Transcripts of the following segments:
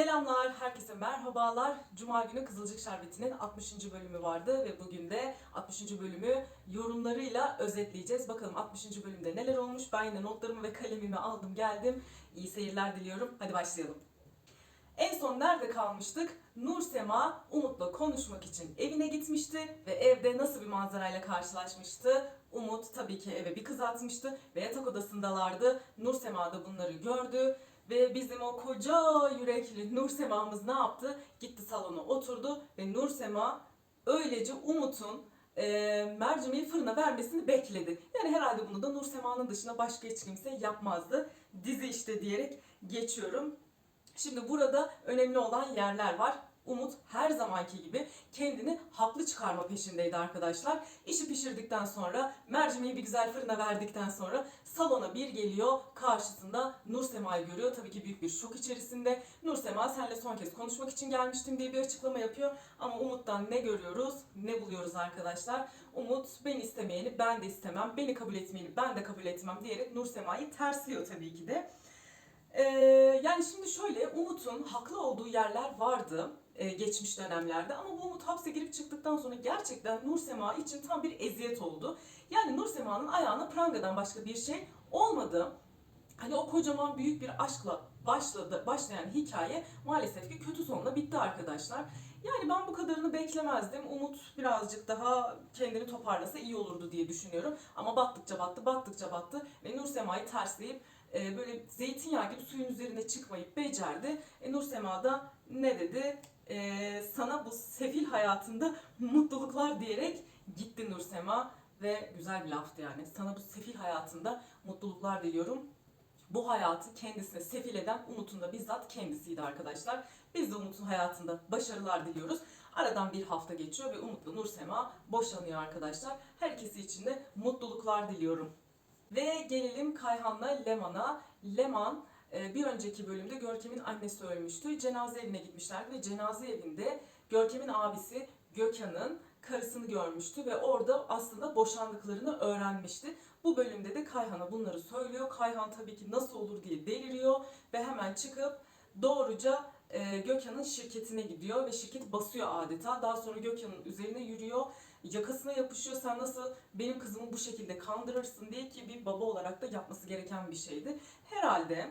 Selamlar, herkese merhabalar. Cuma günü Kızılcık Şerbeti'nin 60. bölümü vardı ve bugün de 60. bölümü yorumlarıyla özetleyeceğiz. Bakalım 60. bölümde neler olmuş? Ben yine notlarımı ve kalemimi aldım geldim. İyi seyirler diliyorum. Hadi başlayalım. En son nerede kalmıştık? Nur Sema Umut'la konuşmak için evine gitmişti ve evde nasıl bir manzarayla karşılaşmıştı? Umut tabii ki eve bir kız atmıştı ve yatak odasındalardı. Nur Sema da bunları gördü ve bizim o koca yürekli Nur Sema'mız ne yaptı? Gitti salona oturdu ve Nur Sema öylece Umut'un e, mercimeği fırına vermesini bekledi. Yani herhalde bunu da Nur Sema'nın dışında başka hiç kimse yapmazdı. Dizi işte diyerek geçiyorum. Şimdi burada önemli olan yerler var. Umut her zamanki gibi kendini haklı çıkarma peşindeydi arkadaşlar. İşi pişirdikten sonra, mercimeği bir güzel fırına verdikten sonra salona bir geliyor. Karşısında Nur Sema'yı görüyor. Tabii ki büyük bir şok içerisinde. Nur Sema senle son kez konuşmak için gelmiştim diye bir açıklama yapıyor. Ama Umut'tan ne görüyoruz, ne buluyoruz arkadaşlar? Umut beni istemeyeni ben de istemem, beni kabul etmeyeni ben de kabul etmem diyerek Nur Sema'yı tersliyor tabii ki de. Ee, yani şimdi şöyle Umut'un haklı olduğu yerler vardı geçmiş dönemlerde ama bu Umut hapse girip çıktıktan sonra gerçekten Nur Sema için tam bir eziyet oldu. Yani Nur Sema'nın ayağına prangadan başka bir şey olmadı. Hani o kocaman büyük bir aşkla başladı başlayan hikaye maalesef ki kötü sonla bitti arkadaşlar. Yani ben bu kadarını beklemezdim. Umut birazcık daha kendini toparlasa iyi olurdu diye düşünüyorum. Ama battıkça battı, battıkça battı ve Nur Sema'yı tersleyip e, böyle zeytinyağı gibi suyun üzerine çıkmayıp becerdi. E, Nur Sema da ne dedi? E, sana bu sefil hayatında mutluluklar diyerek gitti Nur Sema ve güzel bir laftı yani. Sana bu sefil hayatında mutluluklar diliyorum. Bu hayatı kendisine sefil eden Umut'un da bizzat kendisiydi arkadaşlar. Biz de Umut'un hayatında başarılar diliyoruz. Aradan bir hafta geçiyor ve Umut'la Nur Sema boşanıyor arkadaşlar. Her ikisi için de mutluluklar diliyorum. Ve gelelim Kayhan'la Leman'a. Leman bir önceki bölümde Görkem'in annesi ölmüştü. Cenaze evine gitmişlerdi ve cenaze evinde Görkem'in abisi Gökhan'ın karısını görmüştü ve orada aslında boşandıklarını öğrenmişti. Bu bölümde de Kayhan'a bunları söylüyor. Kayhan tabii ki nasıl olur diye deliriyor ve hemen çıkıp doğruca e, Gökhan'ın şirketine gidiyor ve şirket basıyor adeta. Daha sonra Gökhan'ın üzerine yürüyor yakasına yapışıyor. Sen nasıl benim kızımı bu şekilde kandırırsın diye ki bir baba olarak da yapması gereken bir şeydi. Herhalde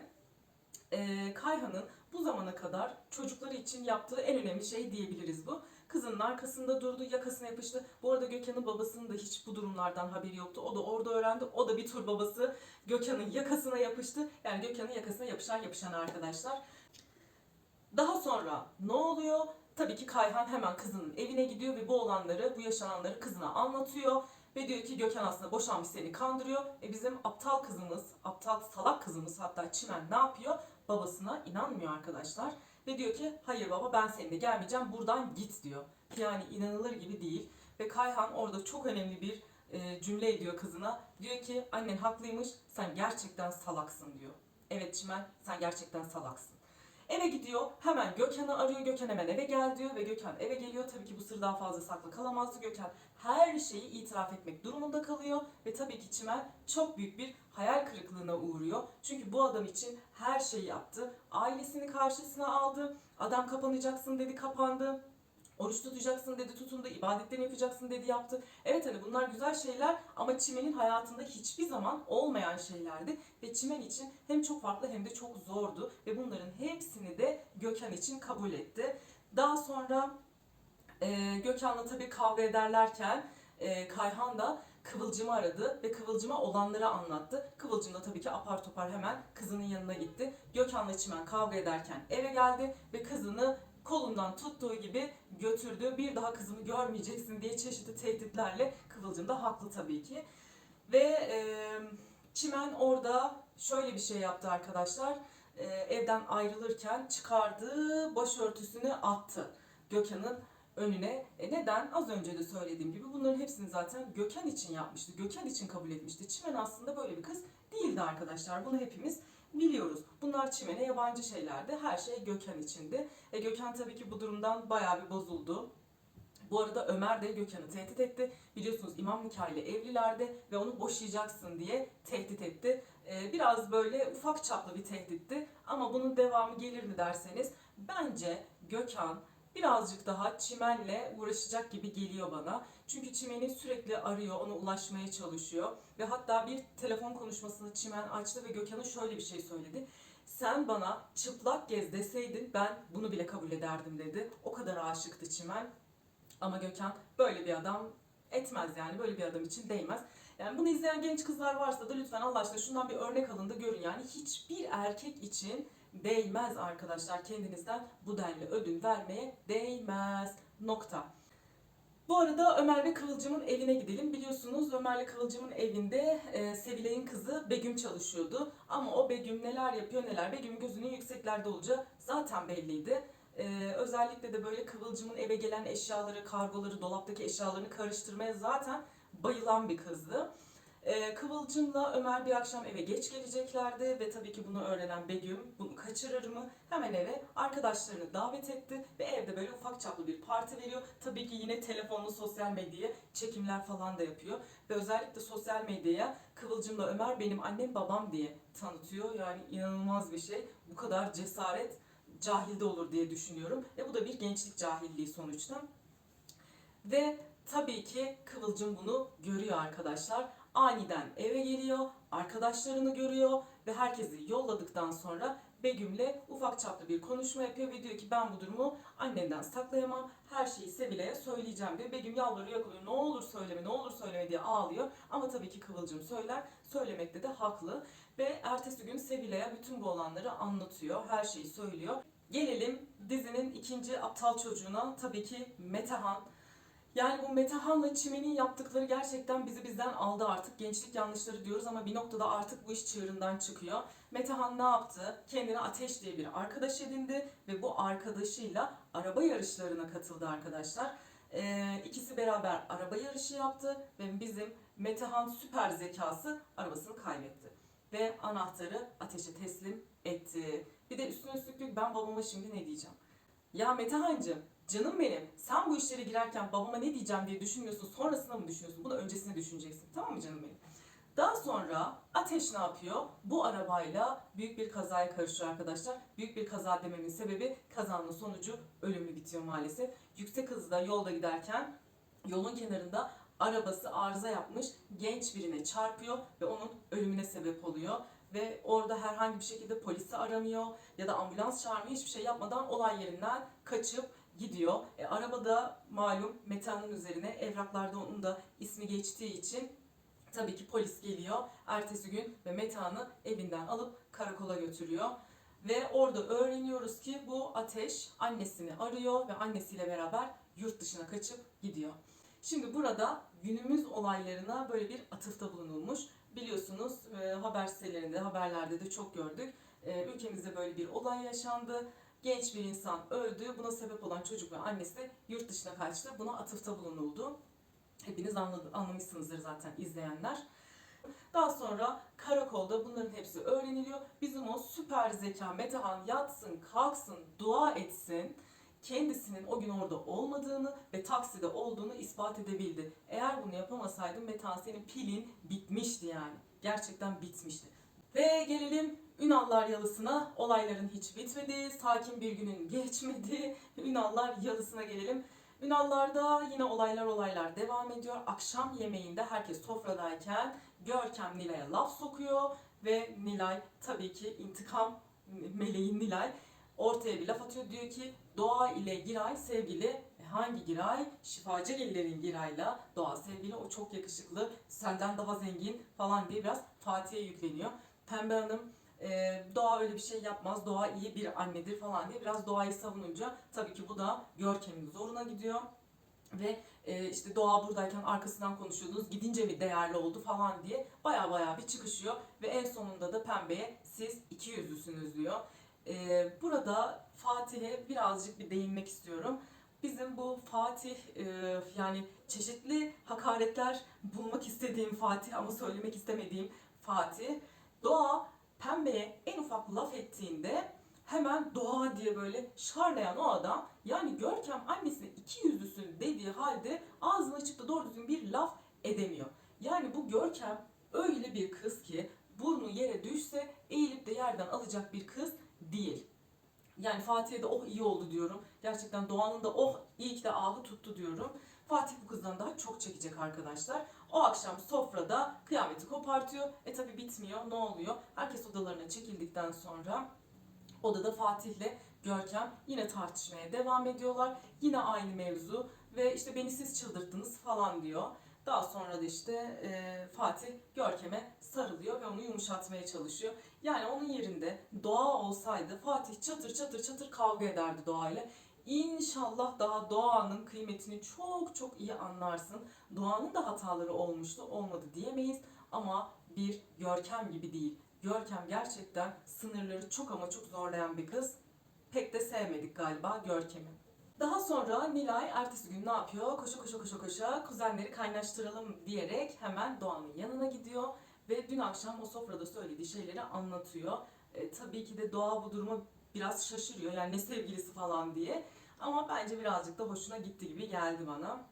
e, Kayhan'ın bu zamana kadar çocukları için yaptığı en önemli şey diyebiliriz bu. Kızının arkasında durdu, yakasına yapıştı. Bu arada Gökhan'ın babasının da hiç bu durumlardan haberi yoktu. O da orada öğrendi. O da bir tur babası Gökhan'ın yakasına yapıştı. Yani Gökhan'ın yakasına yapışan yapışan arkadaşlar. Daha sonra ne oluyor? Tabii ki Kayhan hemen kızının evine gidiyor ve bu olanları, bu yaşananları kızına anlatıyor. Ve diyor ki Gökhan aslında boşanmış seni kandırıyor. E bizim aptal kızımız, aptal salak kızımız hatta Çimen ne yapıyor? Babasına inanmıyor arkadaşlar. Ve diyor ki hayır baba ben seninle gelmeyeceğim buradan git diyor. Yani inanılır gibi değil. Ve Kayhan orada çok önemli bir e, cümle ediyor kızına. Diyor ki annen haklıymış sen gerçekten salaksın diyor. Evet Çimen sen gerçekten salaksın. Eve gidiyor. Hemen Gökhan'ı arıyor. Gökhan hemen eve gel diyor ve Gökhan eve geliyor. Tabii ki bu sır daha fazla saklı kalamazdı. Gökhan her şeyi itiraf etmek durumunda kalıyor ve tabii ki Çimen çok büyük bir hayal kırıklığına uğruyor. Çünkü bu adam için her şeyi yaptı. Ailesini karşısına aldı. Adam kapanacaksın dedi kapandı. Oruç tutacaksın dedi tutundu, ibadetlerini yapacaksın dedi yaptı. Evet hani bunlar güzel şeyler ama Çimen'in hayatında hiçbir zaman olmayan şeylerdi. Ve Çimen için hem çok farklı hem de çok zordu. Ve bunların hepsini de Gökhan için kabul etti. Daha sonra e, Gökhan'la tabii kavga ederlerken e, Kayhan da Kıvılcım'ı aradı ve Kıvılcım'a olanları anlattı. Kıvılcım da tabii ki apar topar hemen kızının yanına gitti. Gökhan'la Çimen kavga ederken eve geldi ve kızını kolundan tuttuğu gibi götürdü. Bir daha kızımı görmeyeceksin diye çeşitli tehditlerle Kıvılcım da haklı tabii ki. Ve e, Çimen orada şöyle bir şey yaptı arkadaşlar. E, evden ayrılırken çıkardığı başörtüsünü attı Gökhan'ın önüne. E neden? Az önce de söylediğim gibi bunların hepsini zaten Gökhan için yapmıştı. Gökhan için kabul etmişti. Çimen aslında böyle bir kız değildi arkadaşlar. Bunu hepimiz biliyoruz. Bunlar Çimen'e yabancı şeylerdi. Her şey Gökhan içindi. E Gökhan tabii ki bu durumdan bayağı bir bozuldu. Bu arada Ömer de Gökhan'ı tehdit etti. Biliyorsunuz İmam Nikah ile evlilerdi ve onu boşayacaksın diye tehdit etti. Ee, biraz böyle ufak çaplı bir tehditti ama bunun devamı gelir mi derseniz bence Gökhan birazcık daha Çimen'le uğraşacak gibi geliyor bana. Çünkü Çimen'i sürekli arıyor, ona ulaşmaya çalışıyor. Ve hatta bir telefon konuşmasını Çimen açtı ve Gökhan'a şöyle bir şey söyledi. Sen bana çıplak gez deseydin ben bunu bile kabul ederdim dedi. O kadar aşıktı Çimen. Ama Gökhan böyle bir adam etmez yani böyle bir adam için değmez. Yani bunu izleyen genç kızlar varsa da lütfen Allah aşkına şundan bir örnek alın da görün yani hiçbir erkek için değmez arkadaşlar kendinizden bu denli ödün vermeye değmez nokta. Bu arada Ömer ve Kıvılcım'ın evine gidelim. Biliyorsunuz Ömer'le Kıvılcım'ın evinde e, Sevilay'ın kızı Begüm çalışıyordu. Ama o Begüm neler yapıyor neler. Begüm'ün gözünün yükseklerde olacağı zaten belliydi. E, özellikle de böyle Kıvılcım'ın eve gelen eşyaları, kargoları, dolaptaki eşyalarını karıştırmaya zaten bayılan bir kızdı. Ee, Kıvılcım'la Ömer bir akşam eve geç geleceklerdi ve tabii ki bunu öğrenen Begüm bunu kaçırır mı hemen eve arkadaşlarını davet etti ve evde böyle ufak çaplı bir parti veriyor. Tabii ki yine telefonlu sosyal medyaya çekimler falan da yapıyor ve özellikle sosyal medyaya Kıvılcım'la Ömer benim annem babam diye tanıtıyor. Yani inanılmaz bir şey. Bu kadar cesaret cahilde olur diye düşünüyorum. Ve bu da bir gençlik cahilliği sonuçta. Ve tabii ki Kıvılcım bunu görüyor arkadaşlar. Aniden eve geliyor, arkadaşlarını görüyor ve herkesi yolladıktan sonra Begüm'le ufak çaplı bir konuşma yapıyor ve diyor ki ben bu durumu annenden saklayamam. Her şeyi Sevilay'a söyleyeceğim diyor. Begüm yalvarıyor yakalıyor. Ne olur söyleme, ne olur söyleme diye ağlıyor. Ama tabii ki Kıvılcım söyler. Söylemekte de haklı. Ve ertesi gün Sevilay'a bütün bu olanları anlatıyor. Her şeyi söylüyor. Gelelim dizinin ikinci aptal çocuğuna. Tabii ki Metehan. Yani bu Metehan'la Çimen'in yaptıkları gerçekten bizi bizden aldı artık. Gençlik yanlışları diyoruz ama bir noktada artık bu iş çığırından çıkıyor. Metehan ne yaptı? Kendine Ateş diye bir arkadaş edindi ve bu arkadaşıyla araba yarışlarına katıldı arkadaşlar. Ee, ikisi beraber araba yarışı yaptı ve bizim Metehan süper zekası arabasını kaybetti. Ve anahtarı Ateş'e teslim etti. Bir de üstüne üstlük ben babama şimdi ne diyeceğim? Ya Metehan'cığım canım benim sen bu işlere girerken babama ne diyeceğim diye düşünmüyorsun sonrasında mı düşünüyorsun? Bunu öncesinde düşüneceksin tamam mı canım benim? Daha sonra Ateş ne yapıyor? Bu arabayla büyük bir kazaya karışıyor arkadaşlar. Büyük bir kaza dememin sebebi kazanın sonucu ölümlü bitiyor maalesef. Yüksek hızda yolda giderken yolun kenarında arabası arıza yapmış genç birine çarpıyor ve onun ölümüne sebep oluyor. Ve orada herhangi bir şekilde polisi aramıyor ya da ambulans çağırmıyor hiçbir şey yapmadan olay yerinden kaçıp gidiyor. E, arabada malum Meta'nın üzerine evraklarda onun da ismi geçtiği için tabii ki polis geliyor ertesi gün ve Meta'nı evinden alıp karakola götürüyor. Ve orada öğreniyoruz ki bu ateş annesini arıyor ve annesiyle beraber yurt dışına kaçıp gidiyor. Şimdi burada günümüz olaylarına böyle bir atıfta bulunulmuş. Biliyorsunuz e, haber sitelerinde, haberlerde de çok gördük. E, ülkemizde böyle bir olay yaşandı. Genç bir insan öldü. Buna sebep olan çocuk ve annesi de yurt dışına kaçtı. Buna atıfta bulunuldu. Hepiniz anladı, anlamışsınızdır zaten izleyenler. Daha sonra karakolda bunların hepsi öğreniliyor. Bizim o süper zeka Metehan yatsın, kalksın, dua etsin. Kendisinin o gün orada olmadığını ve takside olduğunu ispat edebildi. Eğer bunu yapamasaydı Metehan senin pilin bitmişti yani. Gerçekten bitmişti. Ve gelelim Ünallar Yalısı'na. Olayların hiç bitmedi. Sakin bir günün geçmedi. Ünallar Yalısı'na gelelim. Ünallarda yine olaylar olaylar devam ediyor. Akşam yemeğinde herkes sofradayken Görkem Nilay'a laf sokuyor ve Nilay tabii ki intikam meleği Nilay ortaya bir laf atıyor. Diyor ki Doğa ile Giray sevgili. E, hangi Giray? Şifacı Geliler'in Giray'la Doğa sevgili. O çok yakışıklı. Senden daha zengin falan diye biraz Fatih'e yükleniyor. Pembe Hanım e, Doğa öyle bir şey yapmaz. Doğa iyi bir annedir falan diye biraz Doğa'yı savununca tabii ki bu da Görkem'in zoruna gidiyor. Ve e, işte Doğa buradayken arkasından konuşuyordunuz. Gidince mi değerli oldu falan diye baya baya bir çıkışıyor. Ve en sonunda da Pembe'ye siz iki yüzlüsünüz diyor. E, burada Fatih'e birazcık bir değinmek istiyorum. Bizim bu Fatih e, yani çeşitli hakaretler bulmak istediğim Fatih ama söylemek istemediğim Fatih. Doğa Pembe'ye en ufak laf ettiğinde hemen doğa diye böyle şarlayan o adam yani Görkem annesine iki yüzlüsün dediği halde ağzını açıp da doğru düzgün bir laf edemiyor. Yani bu Görkem öyle bir kız ki burnu yere düşse eğilip de yerden alacak bir kız değil. Yani Fatih'e de oh iyi oldu diyorum. Gerçekten Doğan'ın da oh iyi ki de ahı tuttu diyorum. Fatih bu kızdan daha çok çekecek arkadaşlar. O akşam sofrada kıyameti kopartıyor. E tabi bitmiyor. Ne oluyor? Herkes odalarına çekildikten sonra odada Fatih'le Görkem yine tartışmaya devam ediyorlar. Yine aynı mevzu ve işte beni siz çıldırttınız falan diyor. Daha sonra da işte e, Fatih Görkem'e sarılıyor ve onu yumuşatmaya çalışıyor. Yani onun yerinde Doğa olsaydı Fatih çatır çatır çatır kavga ederdi Doğa. İnşallah daha Doğan'ın kıymetini çok çok iyi anlarsın. Doğan'ın da hataları olmuştu, olmadı diyemeyiz ama bir Görkem gibi değil. Görkem gerçekten sınırları çok ama çok zorlayan bir kız. Pek de sevmedik galiba Görkem'i. Daha sonra Nilay ertesi gün ne yapıyor? Koşa koşa koşa koşa kuzenleri kaynaştıralım diyerek hemen Doğan'ın yanına gidiyor. Ve dün akşam o sofrada söylediği şeyleri anlatıyor. E, tabii ki de Doğa bu duruma biraz şaşırıyor. Yani ne sevgilisi falan diye. Ama bence birazcık da hoşuna gitti gibi geldi bana.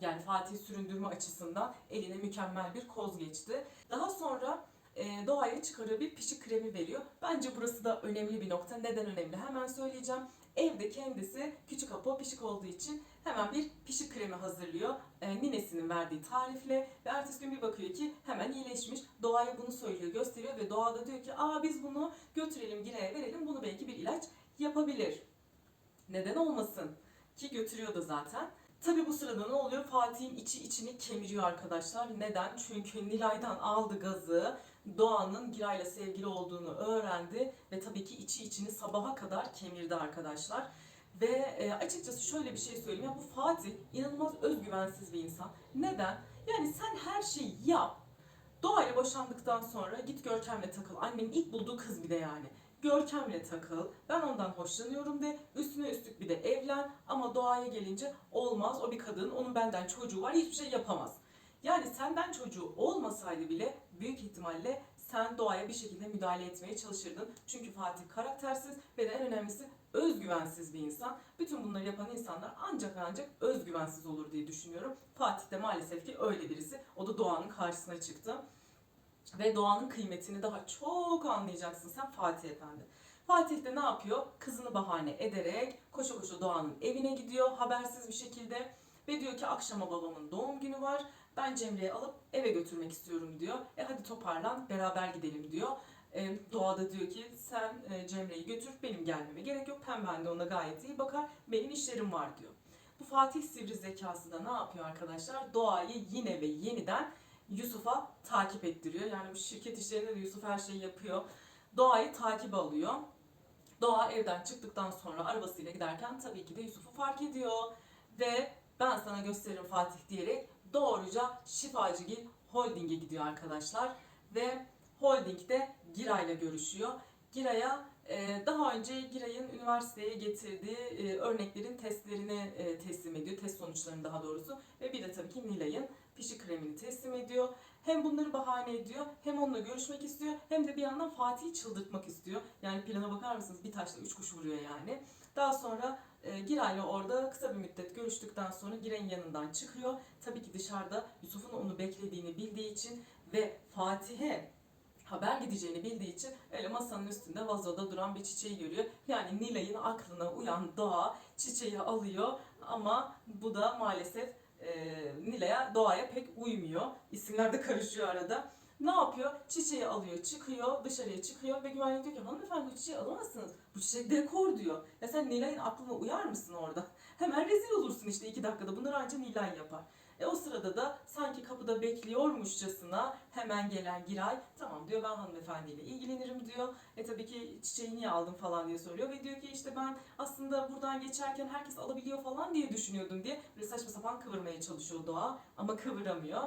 Yani Fatih süründürme açısından eline mükemmel bir koz geçti. Daha sonra e, Doğa'ya çıkarıyor bir pişik kremi veriyor. Bence burası da önemli bir nokta. Neden önemli? Hemen söyleyeceğim. Evde kendisi küçük apo pişik olduğu için hemen bir pişik kremi hazırlıyor. E, ninesinin verdiği tarifle ve ertesi gün bir bakıyor ki hemen iyileşmiş. Doğaya bunu söylüyor, gösteriyor ve Doğa da diyor ki aa biz bunu götürelim Gire'ye verelim. Bunu belki bir ilaç yapabilir. Neden olmasın? Ki götürüyor da zaten. Tabi bu sırada ne oluyor? Fatih'in içi içini kemiriyor arkadaşlar. Neden? Çünkü Nilay'dan aldı gazı. Doğan'ın Giray'la sevgili olduğunu öğrendi ve tabii ki içi içini sabaha kadar kemirdi arkadaşlar. Ve e, açıkçası şöyle bir şey söyleyeyim. Ya bu Fatih inanılmaz özgüvensiz bir insan. Neden? Yani sen her şeyi yap. Doğayla boşandıktan sonra git Görkem'le takıl. Annenin ilk bulduğu kız bir de yani. Görkem'le takıl. Ben ondan hoşlanıyorum de. Üstüne üstlük bir de evlen. Ama doğaya gelince olmaz. O bir kadın. Onun benden çocuğu var. Hiçbir şey yapamaz. Yani senden çocuğu olmasaydı bile büyük ihtimalle sen doğaya bir şekilde müdahale etmeye çalışırdın. Çünkü Fatih karaktersiz ve de en önemlisi özgüvensiz bir insan. Bütün bunları yapan insanlar ancak ancak özgüvensiz olur diye düşünüyorum. Fatih de maalesef ki öyle birisi. O da Doğan'ın karşısına çıktı. Ve Doğan'ın kıymetini daha çok anlayacaksın sen Fatih Efendi. Fatih de ne yapıyor? Kızını bahane ederek koşa koşa Doğan'ın evine gidiyor habersiz bir şekilde. Ve diyor ki akşama babamın doğum günü var. Ben Cemre'yi alıp eve götürmek istiyorum diyor. E hadi toparlan beraber gidelim diyor. E, Doğa da diyor ki sen e, Cemre'yi götür benim gelmeme gerek yok. Pemben de ona gayet iyi bakar. Benim işlerim var diyor. Bu Fatih Sivri zekası da ne yapıyor arkadaşlar? Doğayı yine ve yeniden Yusuf'a takip ettiriyor. Yani şirket işlerinde de Yusuf her şeyi yapıyor. Doğayı takip alıyor. Doğa evden çıktıktan sonra arabasıyla giderken tabii ki de Yusuf'u fark ediyor. Ve ben sana gösteririm Fatih diyerek doğruca Şifacıgil Holding'e gidiyor arkadaşlar. Ve Holding'de Giray'la görüşüyor. Giray'a e, daha önce Giray'ın üniversiteye getirdiği e, örneklerin testlerini e, teslim ediyor. Test sonuçlarını daha doğrusu. Ve bir de tabii ki Nilay'ın pişi kremini teslim ediyor. Hem bunları bahane ediyor, hem onunla görüşmek istiyor, hem de bir yandan Fatih'i çıldırtmak istiyor. Yani plana bakar mısınız? Bir taşla üç kuş vuruyor yani. Daha sonra e, Giray'la orada kısa bir müddet görüştükten sonra Giray'ın yanından çıkıyor. Tabii ki dışarıda Yusuf'un onu beklediğini bildiği için ve Fatih'e haber gideceğini bildiği için öyle masanın üstünde vazoda duran bir çiçeği görüyor. Yani Nilay'ın aklına uyan doğa çiçeği alıyor ama bu da maalesef e, Nilay'a doğaya pek uymuyor. İsimler de karışıyor arada. Ne yapıyor? Çiçeği alıyor, çıkıyor, dışarıya çıkıyor ve güvenlik diyor ki hanımefendi bu çiçeği alamazsınız. Bu çiçek dekor diyor. Ya sen Nilay'ın aklına uyar mısın orada? Hemen rezil olursun işte iki dakikada. Bunları ancak Nilay yapar. E o sırada da sanki kapıda bekliyormuşçasına hemen gelen Giray tamam diyor ben hanımefendiyle ilgilenirim diyor. E tabii ki çiçeği niye aldın falan diye soruyor ve diyor ki işte ben aslında buradan geçerken herkes alabiliyor falan diye düşünüyordum diye böyle saçma sapan kıvırmaya çalışıyor Doğa ama kıvıramıyor.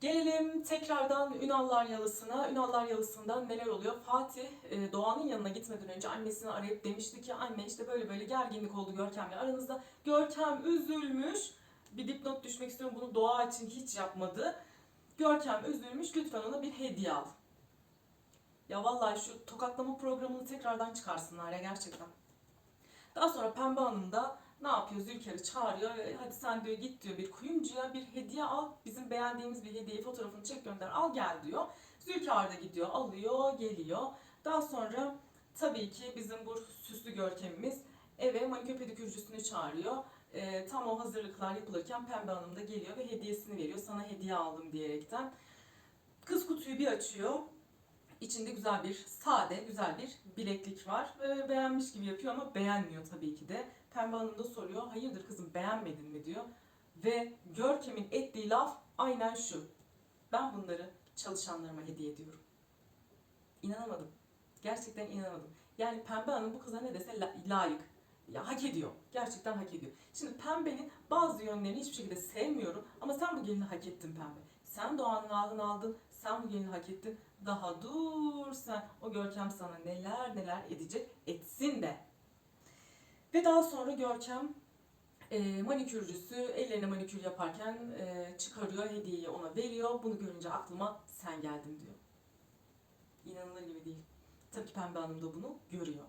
Gelelim tekrardan Ünallar Yalısı'na. Ünallar Yalısı'ndan neler oluyor? Fatih e, Doğan'ın yanına gitmeden önce annesini arayıp demişti ki anne işte böyle böyle gerginlik oldu Görkem'le aranızda. Görkem üzülmüş. Bir dipnot düşmek istiyorum bunu Doğa için hiç yapmadı. Görkem üzülmüş lütfen ona bir hediye al. Ya vallahi şu tokatlama programını tekrardan çıkarsınlar ya gerçekten. Daha sonra Pembe Hanım da ne yapıyor? Zülker'i çağırıyor hadi sen diyor git diyor bir kuyumcuya bir hediye al. Bizim beğendiğimiz bir hediyeyi fotoğrafını çek gönder al gel diyor. Zülker de gidiyor alıyor geliyor. Daha sonra tabii ki bizim bu süslü görkemimiz eve manikür pedikürcüsünü çağırıyor. Ee, tam o hazırlıklar yapılırken Pembe Hanım da geliyor ve hediyesini veriyor. Sana hediye aldım diyerekten. Kız kutuyu bir açıyor. İçinde güzel bir, sade, güzel bir bileklik var. Ve beğenmiş gibi yapıyor ama beğenmiyor tabii ki de. Pembe Hanım da soruyor, hayırdır kızım beğenmedin mi diyor. Ve Görkem'in ettiği laf aynen şu. Ben bunları çalışanlarıma hediye ediyorum. İnanamadım. Gerçekten inanamadım. Yani Pembe Hanım bu kıza ne dese la- layık. Ya hak ediyor. Gerçekten hak ediyor. Şimdi Pembe'nin bazı yönlerini hiçbir şekilde sevmiyorum ama sen bu gelini hak ettin Pembe. Sen Doğan'ın ağını aldın, sen bu gelini hak ettin. Daha dur sen. O Görkem sana neler neler edecek, etsin de. Ve daha sonra Görkem e, manikürcüsü ellerine manikür yaparken e, çıkarıyor, hediyeyi ona veriyor. Bunu görünce aklıma sen geldin diyor. İnanılır gibi değil. Tabii ki Pembe Hanım da bunu görüyor.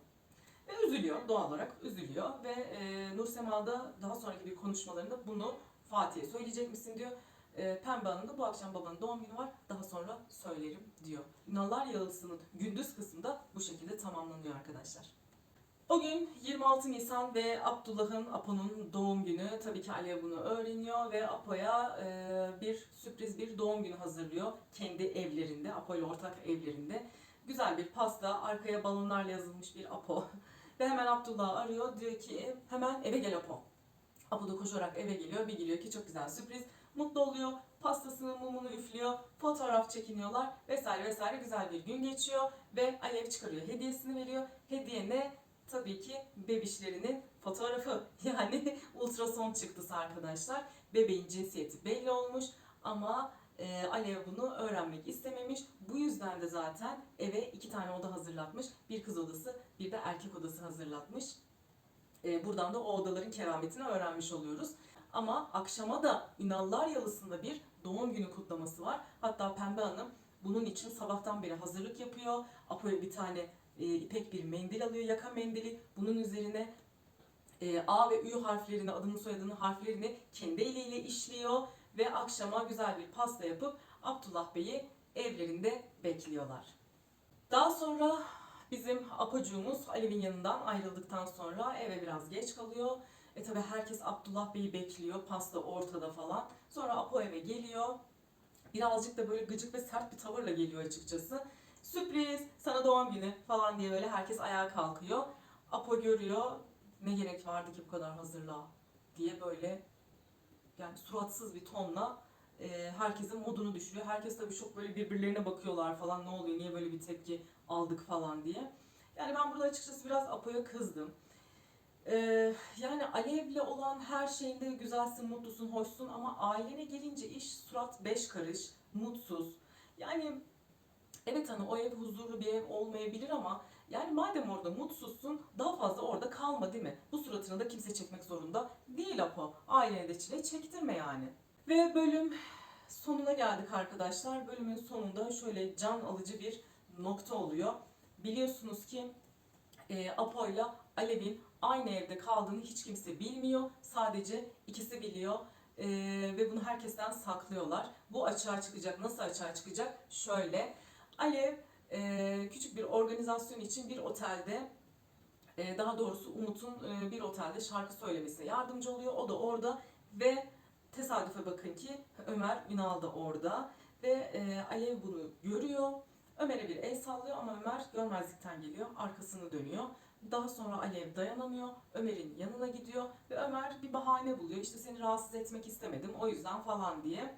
Ve üzülüyor, doğal olarak üzülüyor. Ve e, Nur Sema da daha sonraki bir konuşmalarında bunu Fatih'e söyleyecek misin diyor. E, Pembe Hanım da bu akşam babanın doğum günü var, daha sonra söylerim diyor. Nallar Yalısı'nın gündüz kısmı da bu şekilde tamamlanıyor arkadaşlar. O gün 26 Nisan ve Abdullah'ın, Apo'nun doğum günü. Tabii ki Aliye bunu öğreniyor ve Apo'ya e, bir sürpriz bir doğum günü hazırlıyor. Kendi evlerinde, Apo ile ortak evlerinde. Güzel bir pasta, arkaya balonlarla yazılmış bir Apo. Ve hemen Abdullah arıyor, diyor ki hemen eve gel Apo. Apo da koşarak eve geliyor, bir geliyor ki çok güzel sürpriz. Mutlu oluyor, pastasını, mumunu üflüyor, fotoğraf çekiniyorlar vesaire vesaire güzel bir gün geçiyor. Ve Alev çıkarıyor, hediyesini veriyor. Hediye ne? Tabii ki bebişlerinin fotoğrafı. Yani ultrason çıktısı arkadaşlar. Bebeğin cinsiyeti belli olmuş ama e, Alev bunu öğrenmek istememiş. Bu yüzden de zaten eve iki tane oda hazırlatmış. Bir kız odası, bir de erkek odası hazırlatmış. E, buradan da o odaların kerametini öğrenmiş oluyoruz. Ama akşama da Ünallar Yalısı'nda bir doğum günü kutlaması var. Hatta Pembe Hanım bunun için sabahtan beri hazırlık yapıyor. Apo'ya bir tane e, ipek bir mendil alıyor, yaka mendili. Bunun üzerine e, A ve Ü harflerini, adının soyadının harflerini kendi eliyle işliyor ve akşama güzel bir pasta yapıp Abdullah Bey'i evlerinde bekliyorlar. Daha sonra bizim apocuğumuz Alev'in yanından ayrıldıktan sonra eve biraz geç kalıyor. E tabi herkes Abdullah Bey'i bekliyor, pasta ortada falan. Sonra Apo eve geliyor. Birazcık da böyle gıcık ve sert bir tavırla geliyor açıkçası. Sürpriz, sana doğum günü falan diye böyle herkes ayağa kalkıyor. Apo görüyor, ne gerek vardı ki bu kadar hazırlığa diye böyle yani suratsız bir tonla e, herkesin modunu düşürüyor. Herkes tabii çok böyle birbirlerine bakıyorlar falan ne oluyor, niye böyle bir tepki aldık falan diye. Yani ben burada açıkçası biraz Apo'ya kızdım. Ee, yani Alev'le olan her şeyinde güzelsin, mutlusun, hoşsun ama ailene gelince iş surat beş karış, mutsuz. Yani evet hani o ev huzurlu bir ev olmayabilir ama yani madem orada mutsuzsun daha fazla orada kalma değil mi? Bu suratını da kimse çekmek zorunda değil Apo. Ailene de çile çektirme yani. Ve bölüm sonuna geldik arkadaşlar. Bölümün sonunda şöyle can alıcı bir nokta oluyor. Biliyorsunuz ki e, Apo ile Alev'in aynı evde kaldığını hiç kimse bilmiyor. Sadece ikisi biliyor. E, ve bunu herkesten saklıyorlar. Bu açığa çıkacak. Nasıl açığa çıkacak? Şöyle. Alev e, küçük bir organizasyon için bir otelde e, daha doğrusu Umut'un e, bir otelde şarkı söylemesine yardımcı oluyor. O da orada ve tesadüfe bakın ki Ömer Ünal da orada ve e, Alev bunu görüyor. Ömer'e bir el sallıyor ama Ömer görmezlikten geliyor, arkasını dönüyor. Daha sonra Alev dayanamıyor, Ömer'in yanına gidiyor ve Ömer bir bahane buluyor. İşte seni rahatsız etmek istemedim o yüzden falan diye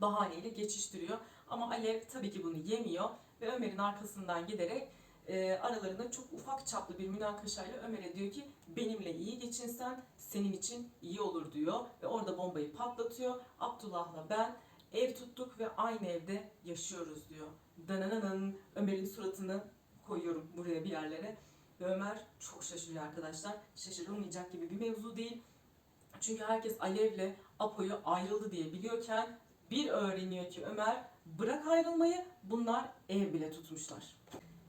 bahaneyle geçiştiriyor. Ama Alev tabii ki bunu yemiyor ve Ömer'in arkasından giderek e, aralarında çok ufak çaplı bir münakaşayla Ömer'e diyor ki benimle iyi geçinsen senin için iyi olur diyor ve orada bombayı patlatıyor. Abdullah'la ben ev tuttuk ve aynı evde yaşıyoruz diyor. Danananın Ömer'in suratını koyuyorum buraya bir yerlere. Ve Ömer çok şaşırıyor arkadaşlar. Şaşırılmayacak gibi bir mevzu değil. Çünkü herkes Alev'le Apo'yu ayrıldı diye biliyorken bir öğreniyor ki Ömer bırak ayrılmayı bunlar ev bile tutmuşlar.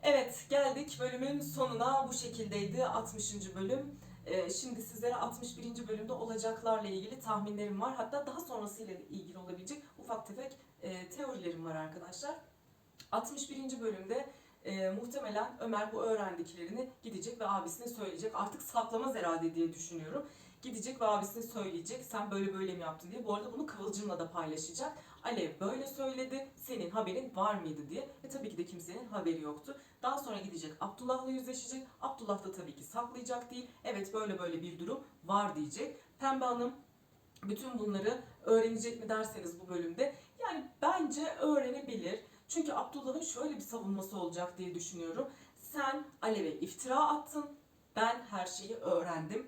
Evet geldik bölümün sonuna bu şekildeydi 60. bölüm. Ee, şimdi sizlere 61. bölümde olacaklarla ilgili tahminlerim var. Hatta daha sonrasıyla ilgili olabilecek ufak tefek e, teorilerim var arkadaşlar. 61. bölümde e, muhtemelen Ömer bu öğrendiklerini gidecek ve abisine söyleyecek. Artık saklamaz herhalde diye düşünüyorum. Gidecek ve abisine söyleyecek. Sen böyle böyle mi yaptın diye. Bu arada bunu Kıvılcım'la da paylaşacak. Alev böyle söyledi. Senin haberin var mıydı diye. Ve tabii ki de kimsenin haberi yoktu. Daha sonra gidecek Abdullah'la yüzleşecek. Abdullah da tabii ki saklayacak değil. Evet böyle böyle bir durum var diyecek. Pembe Hanım bütün bunları öğrenecek mi derseniz bu bölümde. Yani bence öğrenebilir. Çünkü Abdullah'ın şöyle bir savunması olacak diye düşünüyorum. Sen Alev'e iftira attın. Ben her şeyi öğrendim.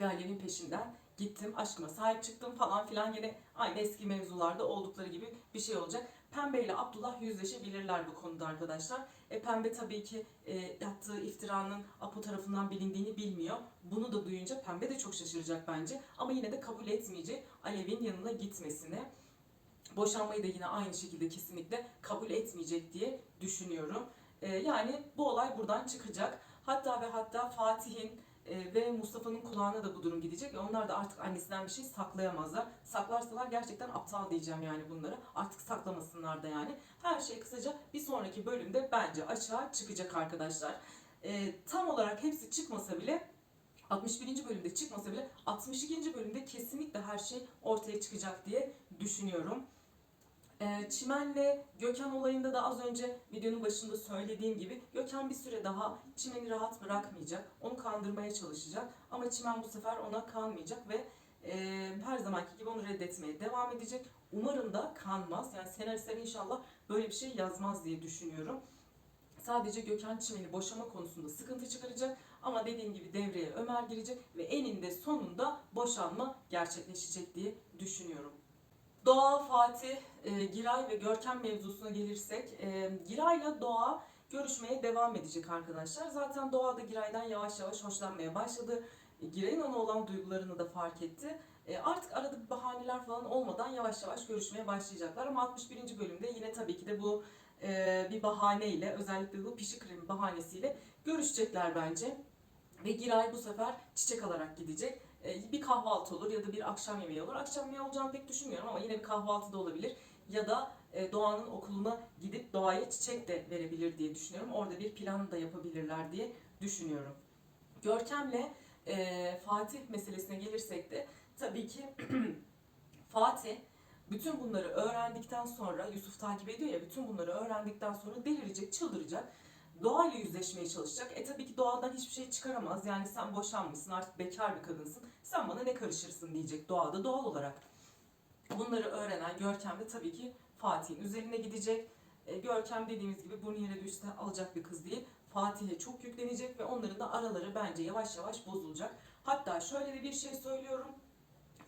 Ve Alev'in peşinden gittim. Aşkıma sahip çıktım falan filan. Yine aynı eski mevzularda oldukları gibi bir şey olacak. Pembe ile Abdullah yüzleşebilirler bu konuda arkadaşlar. E, Pembe tabii ki e, yaptığı iftiranın Apo tarafından bilindiğini bilmiyor. Bunu da duyunca Pembe de çok şaşıracak bence. Ama yine de kabul etmeyecek Alev'in yanına gitmesini. Boşanmayı da yine aynı şekilde kesinlikle kabul etmeyecek diye düşünüyorum. E, yani bu olay buradan çıkacak. Hatta ve hatta Fatih'in e, ve Mustafa'nın kulağına da bu durum gidecek onlar da artık annesinden bir şey saklayamazlar. Saklarsalar gerçekten aptal diyeceğim yani bunları. Artık saklamasınlar da yani. Her şey kısaca bir sonraki bölümde bence açığa çıkacak arkadaşlar. E, tam olarak hepsi çıkmasa bile 61. bölümde çıkmasa bile 62. bölümde kesinlikle her şey ortaya çıkacak diye düşünüyorum. Ee, Çimen'le Gökhan olayında da az önce videonun başında söylediğim gibi Gökhan bir süre daha Çimen'i rahat bırakmayacak. Onu kandırmaya çalışacak. Ama Çimen bu sefer ona kanmayacak ve e, her zamanki gibi onu reddetmeye devam edecek. Umarım da kanmaz. Yani senaristler inşallah böyle bir şey yazmaz diye düşünüyorum. Sadece Gökhan Çimen'i boşama konusunda sıkıntı çıkaracak. Ama dediğim gibi devreye Ömer girecek ve eninde sonunda boşanma gerçekleşecek diye düşünüyorum. Doğa, Fatih, e, Giray ve Görkem mevzusuna gelirsek, e, Giray'la Doğa görüşmeye devam edecek arkadaşlar. Zaten Doğa da Giray'dan yavaş yavaş hoşlanmaya başladı. E, Giray'ın ona olan duygularını da fark etti. E, artık arada bahaneler falan olmadan yavaş yavaş görüşmeye başlayacaklar. Ama 61. bölümde yine tabii ki de bu e, bir bahaneyle, özellikle bu pişi kremi bahanesiyle görüşecekler bence. Ve Giray bu sefer çiçek alarak gidecek. E, bir kahvaltı olur ya da bir akşam yemeği olur. Akşam yemeği olacağını pek düşünmüyorum ama yine bir kahvaltı da olabilir. Ya da e, Doğan'ın okuluna gidip Doğa'ya çiçek de verebilir diye düşünüyorum. Orada bir plan da yapabilirler diye düşünüyorum. Görkem'le e, Fatih meselesine gelirsek de tabii ki Fatih bütün bunları öğrendikten sonra Yusuf takip ediyor ya bütün bunları öğrendikten sonra delirecek, çıldıracak. Doğayla yüzleşmeye çalışacak. E tabii ki doğadan hiçbir şey çıkaramaz. Yani sen boşanmışsın artık bekar bir kadınsın. Sen bana ne karışırsın diyecek doğada doğal olarak. Bunları öğrenen Görkem de tabii ki Fatih'in üzerine gidecek. E, Görkem dediğimiz gibi burnu yere düşse alacak bir kız değil. Fatih'e çok yüklenecek ve onların da araları bence yavaş yavaş bozulacak. Hatta şöyle de bir şey söylüyorum.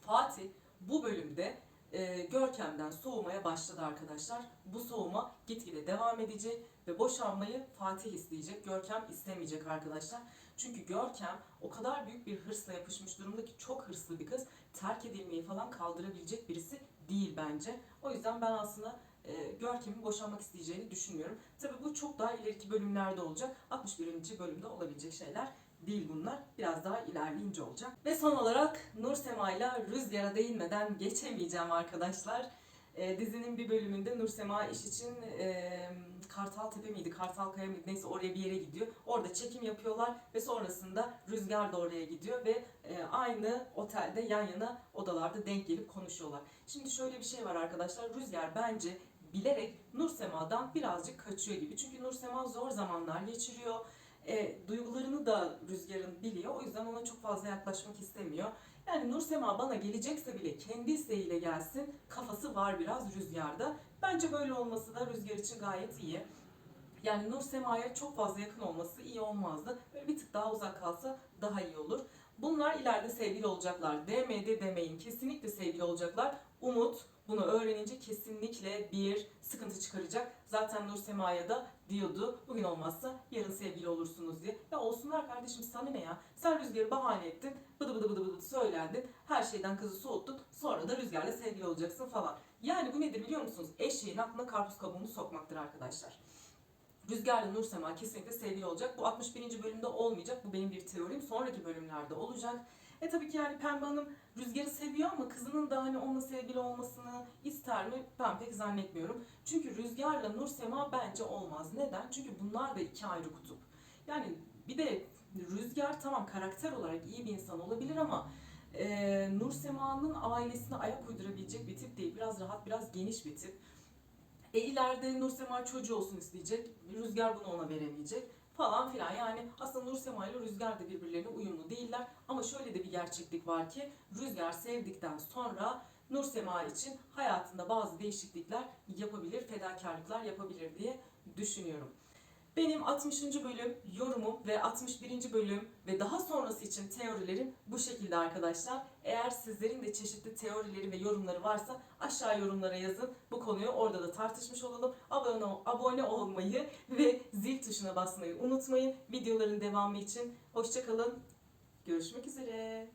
Fatih bu bölümde e, Görkem'den soğumaya başladı arkadaşlar. Bu soğuma gitgide devam edecek ve boşanmayı Fatih isteyecek. Görkem istemeyecek arkadaşlar. Çünkü Görkem o kadar büyük bir hırsla yapışmış durumda ki çok hırslı bir kız. Terk edilmeyi falan kaldırabilecek birisi değil bence. O yüzden ben aslında e, Görkem'in boşanmak isteyeceğini düşünmüyorum. Tabii bu çok daha ileriki bölümlerde olacak. 61. bölümde olabilecek şeyler değil bunlar. Biraz daha ilerleyince olacak. Ve son olarak Nur Sema ile Rüzgar'a değinmeden geçemeyeceğim arkadaşlar. E, dizinin bir bölümünde Nur Sema iş için e, Kartal Tepe miydi, Kartal Kaya mıydı neyse oraya bir yere gidiyor. Orada çekim yapıyorlar ve sonrasında Rüzgar da oraya gidiyor ve e, aynı otelde yan yana odalarda denk gelip konuşuyorlar. Şimdi şöyle bir şey var arkadaşlar. Rüzgar bence bilerek Nur Sema'dan birazcık kaçıyor gibi. Çünkü Nur Sema zor zamanlar geçiriyor. E, duygularını da Rüzgar'ın biliyor. O yüzden ona çok fazla yaklaşmak istemiyor. Yani Nur Sema bana gelecekse bile kendi isteğiyle gelsin. Kafası var biraz Rüzgar'da. Bence böyle olması da Rüzgar için gayet iyi. Yani Nur Sema'ya çok fazla yakın olması iyi olmazdı. Böyle bir tık daha uzak kalsa daha iyi olur. Bunlar ileride sevgili olacaklar. DM'de demeyin. Kesinlikle sevgili olacaklar. Umut bunu öğrenince kesinlikle bir sıkıntı çıkaracak. Zaten Nur Sema'ya da diyordu bugün olmazsa yarın sevgili olursunuz diye. Ya olsunlar kardeşim sana ne ya? Sen Rüzgar'ı bahane ettin. Bıdı bıdı bıdı bıdı söylendin. Her şeyden kızı soğuttun. Sonra da Rüzgar'la sevgili olacaksın falan. Yani bu nedir biliyor musunuz? Eşeğin aklına karpuz kabuğunu sokmaktır arkadaşlar. Rüzgar'la Nur Sema kesinlikle sevgili olacak. Bu 61. bölümde olmayacak. Bu benim bir teorim. Sonraki bölümlerde olacak. E tabii ki yani Pembe Hanım Rüzgar'ı seviyor ama kızının da hani onunla sevgili olmasını ister mi? Ben pek zannetmiyorum. Çünkü Rüzgar'la Nur Sema bence olmaz. Neden? Çünkü bunlar da iki ayrı kutup. Yani bir de Rüzgar tamam karakter olarak iyi bir insan olabilir ama e, Nur Sema'nın ailesine ayak uydurabilecek bir tip değil. Biraz rahat, biraz geniş bir tip. E ileride Nur Sema çocuğu olsun isteyecek. Rüzgar bunu ona veremeyecek falan filan. Yani aslında Nur Sema ile Rüzgar da birbirlerine uyumlu değiller. Ama şöyle de bir gerçeklik var ki Rüzgar sevdikten sonra Nur Sema için hayatında bazı değişiklikler yapabilir, fedakarlıklar yapabilir diye düşünüyorum. Benim 60. bölüm yorumum ve 61. bölüm ve daha sonrası için teorilerim bu şekilde arkadaşlar. Eğer sizlerin de çeşitli teorileri ve yorumları varsa aşağı yorumlara yazın. Bu konuyu orada da tartışmış olalım. Abone, abone olmayı ve zil tuşuna basmayı unutmayın. Videoların devamı için hoşçakalın. Görüşmek üzere.